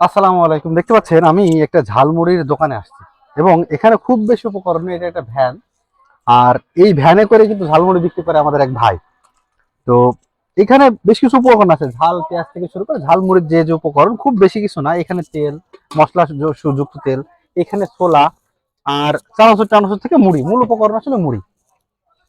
আসসালামু আলাইকুম। দেখতে পাচ্ছেন, আমি একটা ঝালমুড়ির দোকানে আসছি এবং এখানে খুব বেশি উপকরণ এটা একটা ভ্যান। আর এই ভ্যানে করে কিন্তু ঝালমুড়ি বিক্রি করে আমাদের এক ভাই। তো এখানে বেশ কিছু উপকরণ আছে, ঝাল, পেঁয়াজ থেকে শুরু করে ঝালমুড়ির যে যে উপকরণ, খুব বেশি কিছু না। এখানে তেল, মশলা যুক্ত তেল, এখানে ছোলা আর চানাচুর টানাচুর থেকে মুড়ি। মূল উপকরণ আসলে মুড়ি।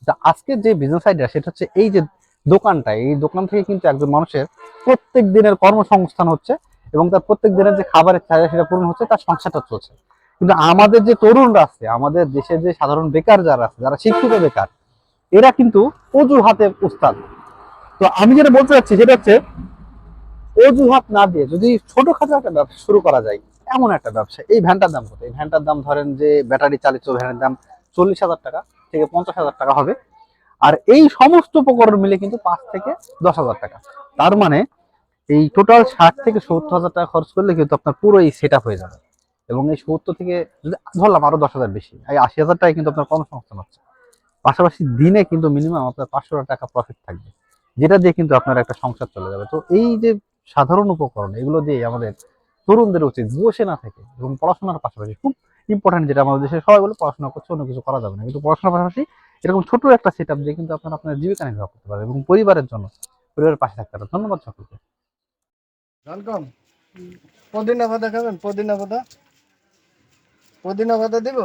তা আজকে যে বিজনেস আইডিয়া সেটা হচ্ছে এই যে দোকানটা, এই দোকান থেকে কিন্তু একজন মানুষের প্রত্যেক দিনের কর্মসংস্থান হচ্ছে। এবং তার প্রত্যেক দিনের যে খাবারের চাহিদা সেটা পূরণ হচ্ছে, তার সংসারটা চলছে। কিন্তু আমাদের যে তরুণরা আছে, আমাদের দেশের যে সাধারণ বেকার যারা আছে, যারা শিক্ষিত বেকার, এরা কিন্তু অজুহাতে উস্তাদ। তো আমি যেটা বলতে চাচ্ছি সেটা হচ্ছে, অজুহাত না দিয়ে যদি ছোটখাটো একটা ব্যবসা শুরু করা যায়, এমন একটা ব্যবসা, এই ভ্যানটার দাম কত? এই ভ্যানটার দাম ধরেন যে ব্যাটারি চালিত ভ্যানের দাম চল্লিশ হাজার টাকা থেকে পঞ্চাশ হাজার টাকা হবে। আর এই সমস্ত উপকরণ মিলে কিন্তু পাঁচ থেকে দশ হাজার টাকা। তার মানে এই টোটাল ষাট থেকে সত্তর হাজার টাকা খরচ করলে কিন্তু আপনার পুরো এই সেট হয়ে যাবে। এবং এই সত্তর থেকে যদি ধরলাম আরও দশ হাজার বেশি, এই আশি হাজার টাকা কিন্তু আপনার কর্মসংস্থান হচ্ছে। পাশাপাশি দিনে কিন্তু মিনিমাম আপনার পাঁচশো টাকা প্রফিট থাকবে, যেটা দিয়ে কিন্তু আপনার একটা সংসার চলে যাবে। তো এই যে সাধারণ উপকরণ, এগুলো দিয়ে আমাদের তরুণদের উচিত বসে না থেকে এবং পড়াশোনার পাশাপাশি খুব ইম্পর্টেন্ট যেটা আমাদের দেশে সবাই বলে পড়াশোনা করছে, অন্য কিছু করা যাবে না। কিন্তু পড়াশোনার পাশাপাশি এরকম ছোট একটা সেট দিয়ে কিন্তু আপনার আপনার জীবিকা নির্বাহ করতে পারবে এবং পরিবারের জন্য, পরিবারের পাশে থাকতে পারবে। ধন্যবাদ সকলকে। ডালকম পদিনা পাতা খাবেন পুদিনা পাতা পুদিনা পাতা দিব